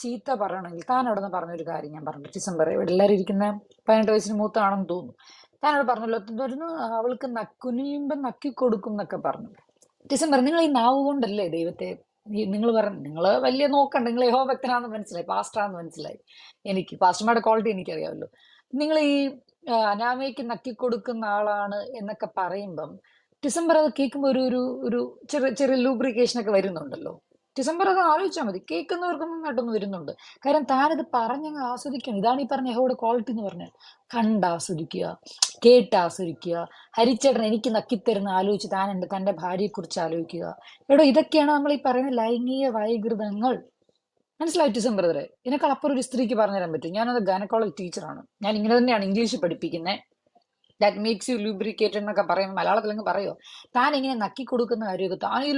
ചീത്ത പറയണമെങ്കിൽ താൻ അവിടെ നിന്ന് പറഞ്ഞൊരു കാര്യം ഞാൻ പറഞ്ഞു. ഡിസംബർ ഇവിടെ എല്ലാവരും ഇരിക്കുന്ന പതിനെട്ട് വയസ്സിന് മൂത്താണെന്ന് തോന്നുന്നു. താൻ അവിടെ പറഞ്ഞല്ലോ വരുന്നു അവൾക്ക് നക്കുനിയുമ്പം നക്കി കൊടുക്കും എന്നൊക്കെ പറഞ്ഞു. ഡിസംബർ നിങ്ങൾ ഈ നാവ് കൊണ്ടല്ലേ ദൈവത്തെ നിങ്ങൾ പറഞ്ഞു നിങ്ങൾ വലിയ നോക്കണ്ട നിങ്ങൾ യഹോ ഭക്തനാന്ന് മനസ്സിലായി പാസ്റ്ററാന്ന് മനസ്സിലായി. എനിക്ക് പാസ്റ്റർമാരുടെ ക്വാളിറ്റി എനിക്കറിയാമല്ലോ. നിങ്ങൾ ഈ അനാമയ്ക്ക് നക്കി കൊടുക്കുന്ന ആളാണ് എന്നൊക്കെ പറയുമ്പം ഡിസംബർ അത് കേൾക്കുമ്പോൾ ഒരു ഒരു ചെറിയ ചെറിയ ലൂബ്രിക്കേഷൻ ഒക്കെ വരുന്നുണ്ടല്ലോ. ഡിസംബർ അത് ആലോചിച്ചാൽ മതി. കേൾക്കുന്നവർക്കും നന്നായിട്ടൊന്ന് വരുന്നുണ്ട്. കാരണം താനത് പറഞ്ഞങ്ങ് ആസ്വദിക്കണം. ഇതാണ് ഈ പറഞ്ഞ യഹോയുടെ ക്വാളിറ്റി എന്ന് പറഞ്ഞാൽ. കണ്ട് ആസ്വദിക്കുക കേട്ട് ഹരിച്ചേട്ടൻ എനിക്ക് നക്കിത്തരുന്ന ആലോചിച്ച് താൻ എന്റെ തന്റെ ഭാര്യയെക്കുറിച്ച് ആലോചിക്കുക. എടോ ഇതൊക്കെയാണ് നമ്മൾ ഈ പറയുന്ന ലൈംഗിക വൈകൃതങ്ങൾ. മനസ്സിലായി ഡിസംബർ ബ്രദറെ? ഇതിനേക്കാൾ അപ്പുറം ഒരു സ്ത്രീക്ക് പറഞ്ഞു തരാൻ പറ്റും. ഞാനത് ഗാനക്കോളജ് ടീച്ചറാണ്. ഞാൻ ഇങ്ങനെ തന്നെയാണ് ഇംഗ്ലീഷ് പഠിപ്പിക്കുന്നത് ദാറ്റ് മേക്സ് യു ലൂബ്രിക്കേറ്റഡ് എന്നൊക്കെ പറയുമ്പോൾ മലയാളത്തിലങ്ങ് പറയോ? താൻ ഇങ്ങനെ നക്കി കൊടുക്കുന്ന കാര്യമൊക്കെ താൻ ഈ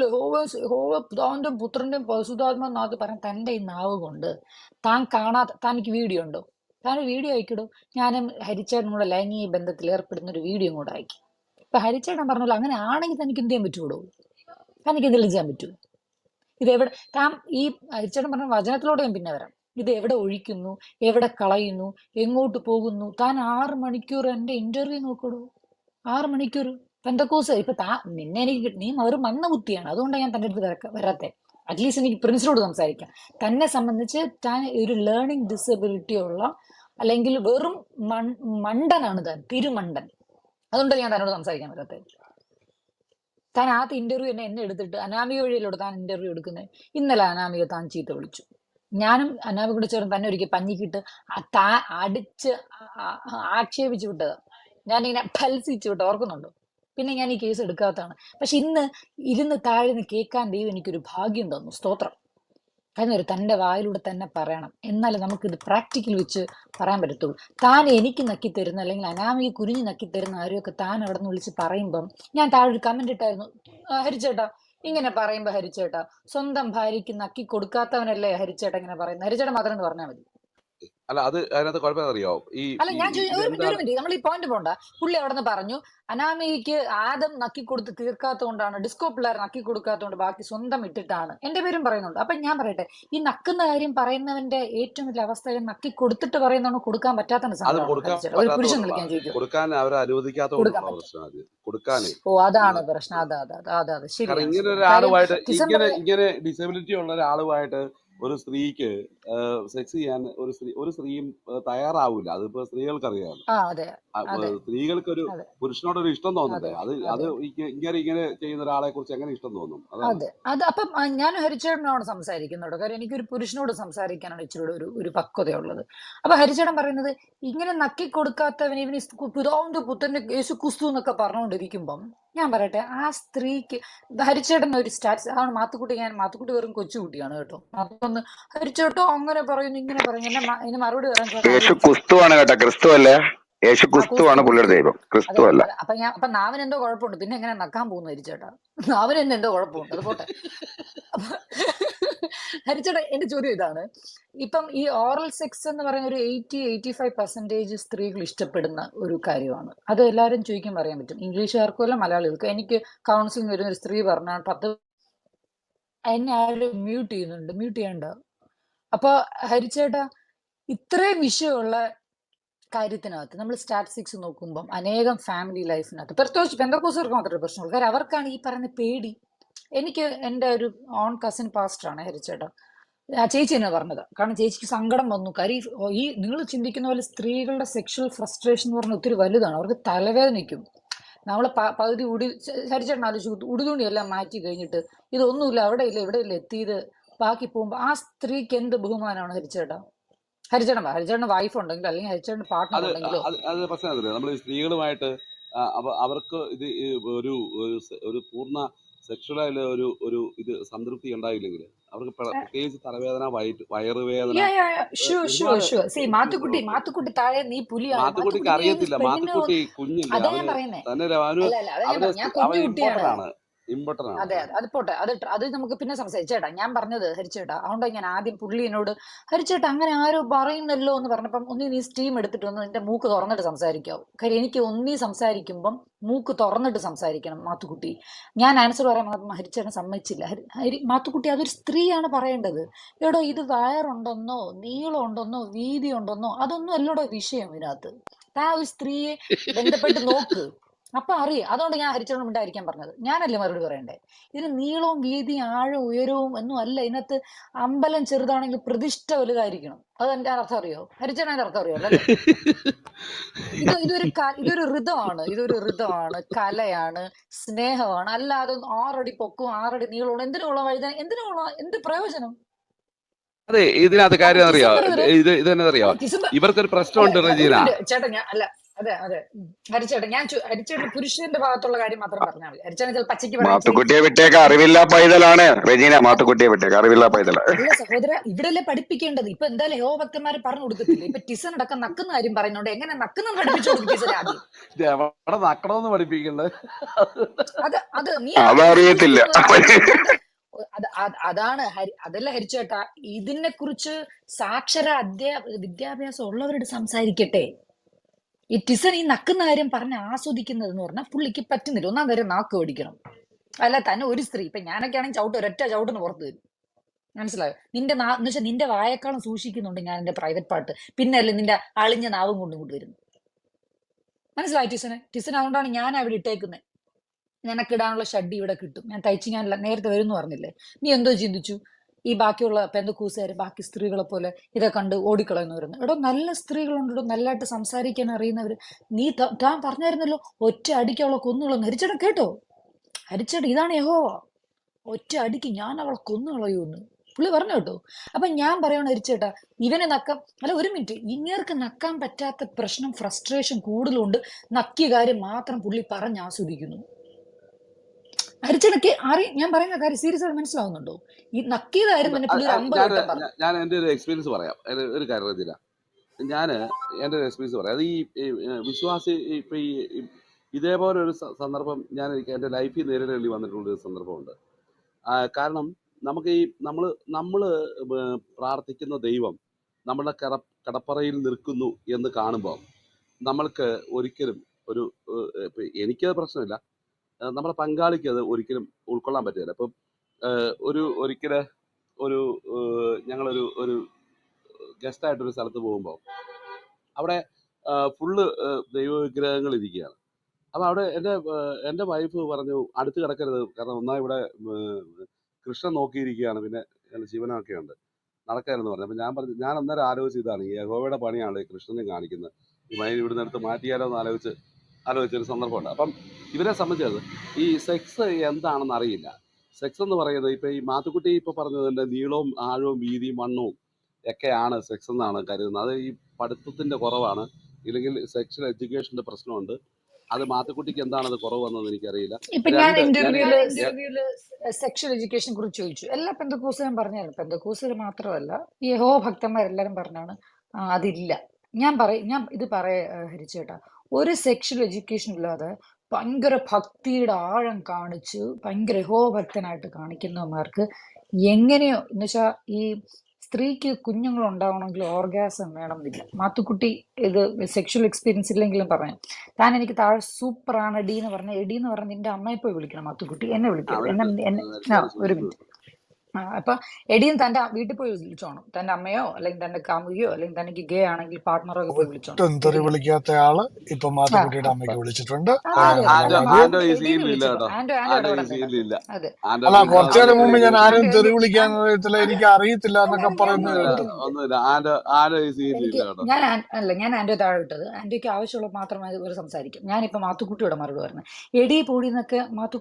പിതാവിന്റെ പുത്രന്റെയും പശുതാത്മെന്നാത്ത് പറയാൻ തന്റെ ഈ നാവ് കൊണ്ട് താൻ കാണാത്ത താൻ എനിക്ക് വീഡിയോ ഉണ്ടോ? താൻ വീഡിയോ അയക്കിടും. ഞാനും ഹരിച്ചേട്ടനും കൂടെ ലൈംഗിക ബന്ധത്തിൽ ഏർപ്പെടുന്ന ഒരു വീഡിയോ കൂടെ അയക്കും. ഇപ്പൊ ഹരിച്ചേട്ടൻ പറഞ്ഞല്ലോ അങ്ങനെ ആണെങ്കിൽ തനിക്ക് എന്ത് ചെയ്യാൻ പറ്റുള്ളൂ? തനിക്ക് എന്തെങ്കിലും ചെയ്യാൻ പറ്റുമോ? ഇത് എവിടെ താൻ ഈ ഹരിച്ചേട്ടൻ പറഞ്ഞ വചനത്തിലൂടെ ഞാൻ പിന്നെ വരാം. ഇത് എവിടെ ഒഴിക്കുന്നു? എവിടെ കളയുന്നു? എങ്ങോട്ട് പോകുന്നു? താൻ ആറ് മണിക്കൂർ എന്റെ ഇന്റർവ്യൂ നോക്കടൂ. ആറ് മണിക്കൂർ. പെന്തക്കോസ് ഇപ്പൊ താ നിന്നെ എനിക്ക് നീ ഒരു മന്ന ബുദ്ധിയാണ് അതുകൊണ്ടാണ് ഞാൻ തന്റെ അടുത്ത് വരക്ക- വരാത്തെ. അറ്റ്ലീസ്റ്റ് എനിക്ക് പ്രിൻസിനോട് സംസാരിക്കാം. തന്നെ സംബന്ധിച്ച് താൻ ഒരു ലേണിംഗ് ഡിസബിലിറ്റി ഉള്ള അല്ലെങ്കിൽ വെറും മണ്ടനാണ് താൻ തിരുമണ്ടൻ. അതുകൊണ്ടാണ് ഞാൻ തന്നോട് സംസാരിക്കാൻ പറ്റാത്തത് താൻ ആ ഇന്റർവ്യൂ എന്നെ എന്നെ എടുത്തിട്ട് അനാമിക വഴിയിലൂടെ താൻ ഇന്റർവ്യൂ എടുക്കുന്നത് ഇന്നലെ അനാമിക താൻ ചീത്ത വിളിച്ചു. ഞാനും അനാമിക കൂടെ ചേർന്ന് തന്നെ ഒരിക്കൽ പഞ്ഞിക്കിട്ട് ആ താ അടിച്ച് ആക്ഷേപിച്ചു വിട്ടത്. ഞാനിങ്ങനെ ഫൽസിച്ചു വിട്ട് ഓർക്കുന്നുണ്ടോ? പിന്നെ ഞാൻ ഈ കേസ് എടുക്കാത്തതാണ്. പക്ഷെ ഇന്ന് ഇരുന്ന് താഴ്ന്ന് കേൾക്കാൻ ദൈവം എനിക്കൊരു ഭാഗ്യം തന്നു. സ്തോത്രം. കാരണം ഒരു തന്റെ വായിലൂടെ തന്നെ പറയണം. എന്നാലേ നമുക്കിത് പ്രാക്ടിക്കൽ വെച്ച് പറയാൻ പറ്റത്തുള്ളൂ. താൻ എനിക്ക് നക്കി തരുന്ന അല്ലെങ്കിൽ അനാമിക കുരിഞ്ഞ് നക്കി തരുന്ന ആരെയൊക്കെ താൻ അവിടെ നിന്ന് വിളിച്ച് പറയുമ്പം ഞാൻ താഴെ ഒരു കമന്റ് ഇട്ടായിരുന്നു. "ആ, ഹരിച്ചേട്ടാ ഇങ്ങനെ പറയുമ്പോ ഹരിച്ചേട്ടാ സ്വന്തം ഭാര്യയ്ക്ക് നക്കി കൊടുക്കാത്തവനല്ലേ ഹരിച്ചേട്ട ഇങ്ങനെ പറയുന്നത്? ഹരിച്ചേട്ട മാത്രം എന്ന് പറഞ്ഞാൽ മതി. അല്ല അത് അതിനകത്ത് കുഴപ്പമെന്നറിയോ ഈ അല്ല ഞാൻ ഒരു മിനിറ്റ് ഒരു മിനിറ്റ്. നമ്മൾ ഈ പോയിന്റ് പോണ്ട. പുള്ളി അവിടെ നിന്ന് പറഞ്ഞു അനാമികയ്ക്ക് ആദം നക്കി കൊടുത്ത് തീർക്കാത്തതുകൊണ്ടാണ് ഡിസ്കോ പിള്ളേർ നക്കി കൊടുക്കാത്തതുകൊണ്ട് ബാക്കി സ്വന്തം ഇട്ടിട്ടാണ്. എന്റെ പേരും പറയുന്നുണ്ട്. അപ്പൊ ഞാൻ പറയട്ടെ ഈ നക്കുന്ന കാര്യം പറയുന്നവന്റെ ഏറ്റവും വലിയ അവസ്ഥ നക്കി കൊടുത്തിട്ട് പറയുന്നതാണോ കൊടുക്കാൻ പറ്റാത്ത ഒരു പുരുഷൻ ചോദിക്കും. കൊടുക്കാൻ അവരെ അനുവദിക്കാത്ത കൊടുക്കാനേ. ഓ അതാണ് പ്രശ്നം. അതെ അതെ അതെ അതെ അതെ. കാരണം ഇങ്ങനെ ഒരാളുമായിട്ട് ഇങ്ങനെ ഇങ്ങനെ ഡിസബിലിറ്റി ഉള്ള ഒരാളുമായിട്ട് ഒരു സ്ത്രീക്ക് സെക്സ് ചെയ്യാൻ ഒരു സ്ത്രീ ഒരു സ്ത്രീയും തയ്യാറാവില്ല തയ്യാറാവൂല. അതിപ്പോ സ്ത്രീകൾക്ക് അറിയാം അതെ. അതെ. സ്ത്രീകൾക്ക് ഒരു പുരുഷനോട് ഒരു ഇഷ്ടം തോന്നുന്നത് അത്. അത് ഇങ്ങനെ ഇങ്ങനെ ചെയ്യുന്ന ഒരാളെ കുറിച്ച് എങ്ങനെ ഇഷ്ടം തോന്നും? അതെ. അത് അപ്പം ഞാൻ ഹരിച്ചേടനോട് സംസാരിക്കുന്നുണ്ട്. കാര്യം എനിക്കൊരു പുരുഷനോട് സംസാരിക്കാനാണ് ഇച്ചിരി ഒരു ഒരു പക്വതയുള്ളത്. അപ്പൊ ഹരിച്ചേടൻ പറയുന്നത് ഇങ്ങനെ നക്കി കൊടുക്കാത്തവൻ ഇവന് പിതാവിന്റെ പുത്തന്റെ യേശു കുസ്തു എന്നൊക്കെ പറഞ്ഞുകൊണ്ടിരിക്കുമ്പം ഞാൻ പറയട്ടെ ആ സ്ത്രീക്ക് ഹരിച്ചേട്ടൻ ഒരു സ്റ്റാറ്റസ് ആണ് മാത്തുക്കുട്ടി ഞാൻ മാത്തുക്കുട്ടി വെറും കൊച്ചുകുട്ടിയാണ് കേട്ടോ. അതൊന്ന് ഹരിച്ചേട്ടോ അങ്ങനെ പറയുന്നു ഇങ്ങനെ പറയുന്നു. എന്നെ മറുപടി പറയാൻ യേശു ക്രിസ്തു ക്രിസ്തുവാണ് കേട്ടോ ക്രിസ്തു അല്ല യേശു ക്രിസ്തു ക്രിസ്തുവാണ് പുള്ളിയുടെ ദൈവം. ക്രിസ്തു അല്ല അപ്പൊ ഞാൻ അപ്പൊ നാവിന് എന്തോ കുഴപ്പമുണ്ട്. പിന്നെ എങ്ങനെ നക്കാൻ പോകുന്നു ഹരിച്ചേട്ടാ നാവിന് എന്നെ എന്തോ കുഴപ്പമുണ്ട്. അത് പോട്ടെ. ഹരിച്ചേട്ടാ എന്റെ ചോദ്യം ഇതാണ്. ഇപ്പം ഈ ഓറൽ സെക്സ് എന്ന് പറയുന്ന ഒരു എയ്റ്റി എയ്റ്റി ഫൈവ് പെർസെന്റേജ് സ്ത്രീകൾ ഇഷ്ടപ്പെടുന്ന ഒരു കാര്യമാണ്. അത് എല്ലാവരും ചോദിക്കാൻ പറയാൻ പറ്റും. ഇംഗ്ലീഷുകാർക്കും അല്ല മലയാളികൾക്കും? എനിക്ക് കൗൺസിലിംഗ് വരുന്ന ഒരു സ്ത്രീ പറഞ്ഞാൽ പത്ത് എന്നെ ആരും മ്യൂട്ട് ചെയ്യുന്നുണ്ട്. മ്യൂട്ട് ചെയ്യണ്ട. അപ്പൊ ഹരിച്ചേട്ടാ ഇത്രയും വിഷയമുള്ള കാര്യത്തിനകത്ത് നമ്മൾ സ്റ്റാറ്റിസ്റ്റിക്സ് നോക്കുമ്പോൾ അനേകം ഫാമിലി ലൈഫിനകത്ത് പ്രത്യേകിച്ച് പെന്തക്കോസുകാർക്ക് മാത്രമേ പ്രശ്നമുള്ളൂ. കാര്യം അവർക്കാണ് ഈ പറയുന്ന പേടി. എനിക്ക് എന്റെ ഒരു ഓൺ കസിൻ പാസ്റ്ററാണ് ഹരിച്ചേട്ടാ. ആ ചേച്ചി എന്നെ പറഞ്ഞത്? കാരണം ചേച്ചിക്ക് സങ്കടം വന്നു. കാര്യം ഈ നിങ്ങൾ ചിന്തിക്കുന്ന പോലെ സ്ത്രീകളുടെ സെക്ഷൽ ഫ്രസ്ട്രേഷൻ എന്ന് പറഞ്ഞാൽ ഒത്തിരി വലുതാണ്. അവർക്ക് തലവേദനയ്ക്കും നമ്മൾ പകുതി ഉടി ഹരിച്ചേട്ടൻ ആലോചിച്ചു. ഉടുതുണിയെല്ലാം മാറ്റി കഴിഞ്ഞിട്ട് ഇതൊന്നുമില്ല അവിടെ ഇല്ല ഇവിടെ ഇല്ല എത്തിയത്? ബാക്കി പോകുമ്പോൾ ആ സ്ത്രീക്ക് എന്ത് ബഹുമാനമാണ് ഹരിച്ചേട്ടാ ഹരിച്ചേട്ടൻ പറ. ഹരിച്ചേട്ടന് വൈഫ് ഉണ്ടെങ്കിലോ അല്ലെങ്കിൽ ഹരിച്ചേട്ടൻ പാർട്ട്ണർ ഉണ്ടെങ്കിലും? അത് നമ്മൾ സ്ത്രീകളുമായിട്ട് അവർക്ക് ഇത് ഒരു ഒരു പൂർണ സെക്ഷലായ ഒരു ഒരു ഇത് സംതൃപ്തി ഉണ്ടായില്ലെങ്കിൽ അവർക്ക് പ്ര- പ്രത്യേകിച്ച് തലവേദന വയറുവേദന മാത്തുക്കുട്ടി മാത്തുക്കുട്ടി താഴെ നീ പുലിയാണ് മാത്തുക്കുട്ടിക്ക് അറിയത്തില്ല. മാത്തുക്കുട്ടി കുഞ്ഞില്ല. അവന് തന്നെ അവന് അവന് ഇമ്പോർട്ടന്റ് ആണ് അതെ അതെ. പോട്ടെ. അത് അത് നമുക്ക് പിന്നെ സംസാരിച്ചേട്ടാ ഞാൻ പറഞ്ഞത് ഹരിച്ചേട്ടാ അതുകൊണ്ട് ഞാൻ ആദ്യം പുള്ളി എന്നോട് ഹരിച്ചേട്ടാ അങ്ങനെ ആരോ പറയുന്നല്ലോ എന്ന് പറഞ്ഞപ്പം ഒന്നീ നീ സ്റ്റീം എടുത്തിട്ട് ഒന്ന് നിന്റെ മൂക്ക് തുറന്നിട്ട് സംസാരിക്കാവൂ. കാര്യം എനിക്ക് ഒന്നീ സംസാരിക്കുമ്പം മൂക്ക് തുറന്നിട്ട് സംസാരിക്കണം മാത്തുക്കുട്ടി. ഞാൻ ആൻസർ പറയാൻ ഹരിച്ചേട്ടൻ സമ്മതിച്ചില്ല. ഹരി മാത്തുക്കുട്ടി അതൊരു സ്ത്രീയാണ് പറയേണ്ടത്. എടോ ഇത് വയറുണ്ടെന്നോ നീളം ഉണ്ടെന്നോ വീതി ഉണ്ടെന്നോ അതൊന്നും അല്ലടോ വിഷയം ഇതിനകത്ത്. താ ഒരു സ്ത്രീയെ ബന്ധപ്പെട്ട് നോക്ക്. അപ്പൊ അറിയാം അതുകൊണ്ട് ഞാൻ ഹരിച്ചോണ്ട് ഉണ്ടായിരിക്കാൻ പറഞ്ഞത്. ഞാനല്ലേ മറുപടി പറയണ്ടേ? ഇതിന് നീളവും വീതിയും ആഴവും ഉയരവും ഒന്നും അല്ല. ഇതിനകത്ത് അമ്പലം ചെറുതാണെങ്കിൽ പ്രതിഷ്ഠ വലുതായിരിക്കണം. അത് എന്റെ അർത്ഥം അറിയോ? ഹരിച്ചേട്ടൻ അതിന്റെ അർത്ഥം അറിയോ? അല്ലേ? ഇത് ഇതൊരു ഇതൊരു ഋതമാണ് ഇതൊരു ഋതമാണ് കലയാണ് സ്നേഹമാണ്. അല്ലാതെ ആറടി പൊക്കും ആറടി നീളവും എന്തിനുള്ള വഴുതാൻ എന്തിനുള്ള എന്ത് പ്രയോജനം? അതെ ഇതിനകത്ത് കാര്യം അറിയാം? ഇത് ഇത് തന്നെ അറിയാം? ഇവർക്കൊരു പ്രശ്നമുണ്ട് റജീന. ചേട്ടാ ഞാൻ അല്ല അതെ അതെ. ഹരിച്ചേട്ടൻ ഞാൻ ഹരിച്ചേട്ടൻ പുരുഷന്റെ ഭാഗത്തുള്ള കാര്യം മാത്രം പറഞ്ഞാൽ മതി. ഹരിച്ചേട്ടൻ ചില പച്ചയ്ക്ക് മാത്തുക്കുട്ടിയെ വിട്ടേക്ക് അറിവില്ല പൈതലാണ്. റെജീന മാത്തുക്കുട്ടിയെ വിട്ടേക്ക് അറിവില്ല പൈതല. അല്ല സഹോദര ഇവിടെയല്ലേ പഠിപ്പിക്കേണ്ടത്? ഇപ്പൊ എന്തായാലും യഹോഭക്തന്മാര് പറഞ്ഞു കൊടുക്കത്തില്ല ഇപ്പൊ ടിസൺ അടക്കം നക്കുന്ന കാര്യം പറയുന്നുണ്ട്. എങ്ങനെ നക്കുന്ന പഠിപ്പിച്ചു കൊടുക്കും നക്കണമെന്ന് പഠിപ്പിക്കുന്നത് അത് അത് നീ അതറിയത്തില്ല അത് അത് അതാണ് ഹരി അതല്ല ഹരിച്ചേട്ടാ ഇതിനെ കുറിച്ച് സാക്ഷര അധ്യാ വിദ്യാഭ്യാസം ഉള്ളവരോട് സംസാരിക്കട്ടെ. ഈ ടിസൺ ഈ നക്കുന്ന കാര്യം പറഞ്ഞ് ആസ്വദിക്കുന്നത് എന്ന് പറഞ്ഞാൽ പുള്ളിക്ക് പറ്റുന്നില്ല. ഒന്നാം നേരം നാക്ക് മേടിക്കണം അല്ല തന്നെ ഒരു സ്ത്രീ. ഇപ്പൊ ഞാനൊക്കെ ആണെങ്കിൽ ചവിട്ട് ഒരൊറ്റ ചവിട്ടിന് പുറത്ത് വരും. മനസ്സിലായോ? നിന്റെ നാ എന്ന് വെച്ചാൽ നിന്റെ വായേക്കാളും സൂക്ഷിക്കുന്നുണ്ട് ഞാൻ എന്റെ പ്രൈവറ്റ് പാട്ട് പിന്നെ അല്ലേ നിന്റെ അളിഞ്ഞ നാവും കൊണ്ടും കൊണ്ട് വരുന്നു മനസ്സിലായി ടിസന് ടിസൻ അതുകൊണ്ടാണ് ഞാൻ അവിടെ ഇട്ടേക്കുന്നത് ഇടാനുള്ള ഷഡ്ഡി ഇവിടെ കിട്ടും. ഞാൻ തയ്ച്ച് ഞാൻ നേരത്തെ വരും എന്ന് പറഞ്ഞില്ലേ? നീ എന്തോ ചിന്തിച്ചു? ഈ ബാക്കിയുള്ള പെന്തക്കൂസുകാർ ബാക്കി സ്ത്രീകളെ പോലെ ഇതൊക്കെ കണ്ട് ഓടിക്കളയെന്ന് പറയുന്നത് എടോ നല്ല സ്ത്രീകളുണ്ട് സ്ത്രീകളുണ്ടോ നല്ലതായിട്ട് സംസാരിക്കാൻ അറിയുന്നവർ നീ താൻ പറഞ്ഞായിരുന്നല്ലോ ഒറ്റ അടിക്കുള്ള കൊന്നുകളും ഹരിച്ചടം കേട്ടോ? ഹരിച്ചട ഇതാണ് യഹോ ഒറ്റ അടിക്ക് ഞാൻ അവളെ കൊന്നുകളയൂന്ന് പുള്ളി പറഞ്ഞു കേട്ടോ. അപ്പൊ ഞാൻ പറയണ ഹരിച്ചേട്ട ഇവനെ നക്കാം അല്ല ഒരു മിനിറ്റ്. ഇങ്ങേർക്ക് നക്കാൻ പറ്റാത്ത പ്രശ്നം ഫ്രസ്ട്രേഷൻ കൂടുതലുണ്ട്. നക്കിയ കാര്യം മാത്രം പുള്ളി പറഞ്ഞ് ആസ്വദിക്കുന്നു. ഹരിച്ചേട്ടക്ക് അറി ഞാൻ പറയുന്ന കാര്യം സീരിയസ് ആയിട്ട് മനസ്സിലാവുന്നുണ്ടോ? ഈ നക്കിയതായിരുന്നു പുള്ളി അമ്പത് ഞാൻ എന്റെ ഒരു എക്സ്പീരിയൻസ് പറയാം. ഒരു കാര്യം റജീന ഞാൻ എന്റെ ഒരു എക്സ്പീരിയൻസ് പറയാം. അത് ഈ വിശ്വാസി ഇപ്പൊ ഈ ഇതേപോലെ ഒരു സന്ദർഭം ഞാൻ എനിക്ക് എന്റെ ലൈഫിൽ നേരിടേണ്ടി വന്നിട്ടുള്ള ഒരു സന്ദർഭമുണ്ട്. കാരണം നമുക്ക് ഈ നമ്മൾ നമ്മൾ പ്രാർത്ഥിക്കുന്ന ദൈവം നമ്മുടെ കട കടപ്പറയിൽ നിൽക്കുന്നു എന്ന് കാണുമ്പോൾ നമ്മൾക്ക് ഒരിക്കലും ഒരു എനിക്കത് പ്രശ്നമില്ല. നമ്മുടെ പങ്കാളിക്ക് അത് ഒരിക്കലും ഉൾക്കൊള്ളാൻ പറ്റില്ല. ഇപ്പം ഒരു ഒരിക്കൽ ഒരു ഞങ്ങളൊരു ഒരു ഗസ്റ്റായിട്ടൊരു സ്ഥലത്ത് പോകുമ്പോൾ അവിടെ ഫുള്ള് ദൈവവിഗ്രഹങ്ങൾ ഇരിക്കുകയാണ് അപ്പോൾ അവിടെ എന്റെ എന്റെ വൈഫ് പറഞ്ഞു അടുത്ത് കിടക്കരുത്. കാരണം ഒന്നാ ഇവിടെ കൃഷ്ണൻ നോക്കിയിരിക്കുകയാണ്. പിന്നെ ശിവനൊക്കെ ഉണ്ട് നടക്കരുതെന്ന് പറഞ്ഞു അപ്പം ഞാൻ പറഞ്ഞു ഞാൻ അന്നേരം ആലോചിച്ച് ഇതാണ് യഹോവയുടെ പണിയാണ് ഈ കൃഷ്ണനെ കാണിക്കുന്നത്. ഈ മൈൻ ഇവിടുന്ന് എടുത്ത് മാറ്റിയാലോ എന്ന് ആലോചിച്ച് ആലോചിച്ചൊരു സന്ദർഭമുണ്ട്. അപ്പം ഇവരെ സംബന്ധിച്ചത് ഈ സെക്സ് എന്താണെന്ന് അറിയില്ല. സെക്സ് എന്ന് പറയുന്നത് ഇപ്പം ഈ മാത്തുക്കുട്ടി ഇപ്പോൾ പറഞ്ഞതിന്റെ നീളവും ആഴവും വീതിയും വണ്ണവും ഒക്കെയാണ് സെക്സ് എന്നാണ് കരുതുന്നത്. അത് ഈ പഠിത്തത്തിന്റെ കുറവാണ്. ഇല്ലെങ്കിൽ സെക്ഷൽ എഡ്യൂക്കേഷന്റെ പ്രശ്നമുണ്ട്. അത് മാത്തുക്കുട്ടിക്ക് എന്താണ് അത് കുറവ് വന്നത് എനിക്കറിയില്ല. ഇപ്പൊ ഞാൻ ഇന്റർവ്യൂൽ ഇന്റർവ്യൂൽ സെക്ഷൽ എഡ്യൂക്കേഷനെ കുറിച്ച് ചോദിച്ചു. എല്ലാ പെന്തക്കൂസിലും പറഞ്ഞായിരുന്നു. പെന്തക്കൂസിൽ മാത്രമല്ല ഈ യഹോ ഭക്തന്മാരെല്ലാരും പറഞ്ഞാണ് അതില്ല. ഞാൻ പറയും ഞാൻ ഇത് പറയ ഹരിച്ചേട്ടാ. ഒരു സെക്ഷൽ എഡ്യൂക്കേഷൻ ഇല്ലാതെ ഭയങ്കര ഭക്തിയുടെ ആഴം കാണിച്ച് ഭയങ്കര യഹോഭക്തനായിട്ട് കാണിക്കുന്നവന്മാർക്ക് എങ്ങനെയോ എന്ന് വെച്ചാൽ ഈ സ്ത്രീക്ക് കുഞ്ഞുങ്ങൾ ഉണ്ടാവണമെങ്കിൽ ഓർഗാസം വേണമെന്നില്ല. മാത്തുക്കുട്ടി ഇത് സെക്ഷൽ എക്സ്പീരിയൻസ് ഇല്ലെങ്കിലും പറയാം. താൻ എനിക്ക് താഴെ സൂപ്പറാണ് എടി എന്ന് പറഞ്ഞ എഡി എന്ന് പറഞ്ഞ നിന്റെ അമ്മയെ പോയി വിളിക്കണം മാത്തുക്കുട്ടി. എന്നെ വിളിക്കണം എന്നെ ഒരു മിനിറ്റ്. അപ്പൊ എടിയും തന്റെ വീട്ടിൽ പോയി വിളിച്ചോണം. തന്റെ അമ്മയോ അല്ലെങ്കിൽ തന്റെ കാമുകിയോ അല്ലെങ്കിൽ തനിക്ക് ഗേ ആണെങ്കിൽ പാർട്ണറോ ഒക്കെ പോയി വിളിച്ചോണം. വിളിക്കാത്ത ആൾ ഇപ്പൊ മാത്തുക്കുട്ടിയുടെ അമ്മയ്ക്ക് വിളിച്ചിട്ടുണ്ട്. അല്ല കുറച്ചു നേരം മുമ്പ് ഞാൻ ആരും തെറി വിളിക്കാൻ അറിയത്തില്ല എനിക്ക് അറിയത്തില്ല എന്നൊക്കെ ഞാൻ പറയുന്നത് ഞാൻ അല്ല ഞാൻ ആന്റോ താഴെ വിട്ടത് ആന്റോയ്ക്ക് ആവശ്യമുള്ള മാത്രമായി ഒരു സംസാരിക്കും. ഞാനിപ്പോ മാത്തുക്കുട്ടിയുടെ മറുപടി പറഞ്ഞു എടി പൊടി എന്നൊക്കെ മാത്തു